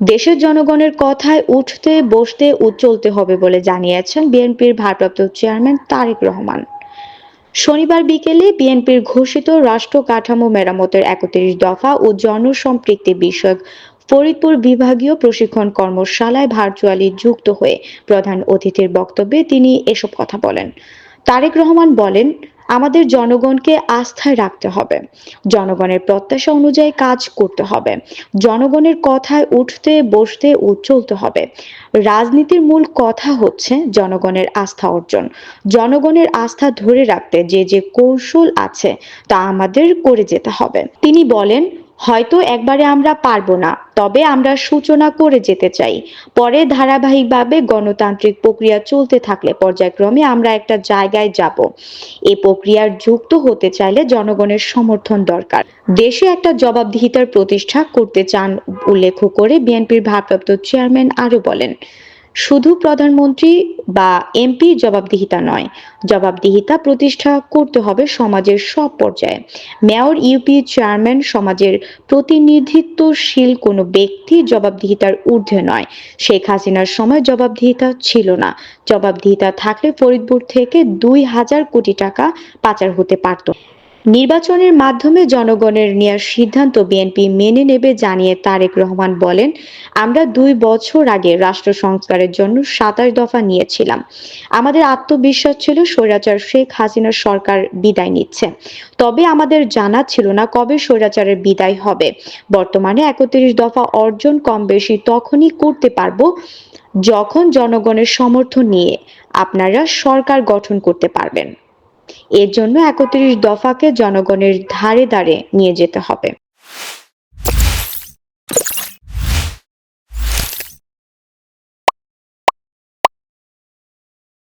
দেশের জনগণের কথায় উঠতে, বসতে চলতে হবে বলে জানিয়েছেন বিএনপির ভারপ্রাপ্ত চেয়ারম্যান তারেক রহমান। শনিবার বিকেলে বিএনপির ঘোষিত রাষ্ট্র কাঠামো মেরামতের একত্রিশ দফা ও জনসম্পৃক্তি বিষয়ক ফরিদপুর বিভাগীয় প্রশিক্ষণ কর্মশালায় ভার্চুয়ালি যুক্ত হয়ে প্রধান অতিথির বক্তব্যে তিনি এসব কথা বলেন। তারেক রহমান বলেন আমাদের জনগণকে আস্থায় রাখতে হবে। জনগণের প্রত্যাশা অনুযায়ী কাজ করতে হবে। জনগণের কথায় উঠতে, বসতে ও চলতে হবে। রাজনীতির মূল কথা হচ্ছে জনগণের আস্থা অর্জন। জনগণের আস্থা ধরে রাখতে যে যে কৌশল আছে তা আমাদের করে যেতে হবে। তিনি বলেন হয়তো একবারে আমরা পারব না, তবে আমরা সূচনা করে যেতে চাই। পরে ধারাবাহিকভাবে গণতান্ত্রিক প্রক্রিয়া চলতে থাকলে পর্যায়ক্রমে আমরা একটা জায়গায় যাব। এ প্রক্রিয়ার যুক্ত হতে চাইলে জনগণের সমর্থন দরকার। দেশে একটা জবাবদিহিতার প্রতিষ্ঠা করতে চান উল্লেখ করে বিএনপির ভারপ্রাপ্ত চেয়ারম্যান আরও বলেন শুধু প্রধানমন্ত্রী বা এমপি জবাবদিহিতা নয়, জবাবদিহিতা প্রতিষ্ঠা করতে হবে সমাজের সব পর্যায়ে। মেয়র, ইউপি চেয়ারম্যান সমাজের প্রতিনিধিত্বশীল কোনো ব্যক্তি জবাবদিহিতার ঊর্ধ্বে নয়। শেখ হাসিনার সময় জবাবদিহিতা ছিল না। জবাবদিহিতা থাকলে ফরিদপুর থেকে দুই হাজার কোটি টাকা পাচার হতে পারত। নির্বাচনের মাধ্যমে জনগণের নেওয়ার সিদ্ধান্ত বিএনপি মেনে নেবে জানিয়ে তারেক রহমান বলেন, আমরা দুই বছর আগে রাষ্ট্র সংস্কারের জন্য সাতাশ দফা নিয়েছিলাম। আমাদের আত্মবিশ্বাস ছিল স্বৈরাচার শেখ হাসিনার সরকার বিদায় নিচ্ছে। তবে আমাদের জানা ছিল না কবে স্বৈরাচারের বিদায় হবে। বর্তমানে একত্রিশ দফা অর্জন কম বেশি তখনই করতে পারব যখন জনগণের সমর্থন নিয়ে আপনারা সরকার গঠন করতে পারবেন। এর জন্য একত্রিশ দফাকে জনগণের ধারে ধারে নিয়ে যেতে হবে।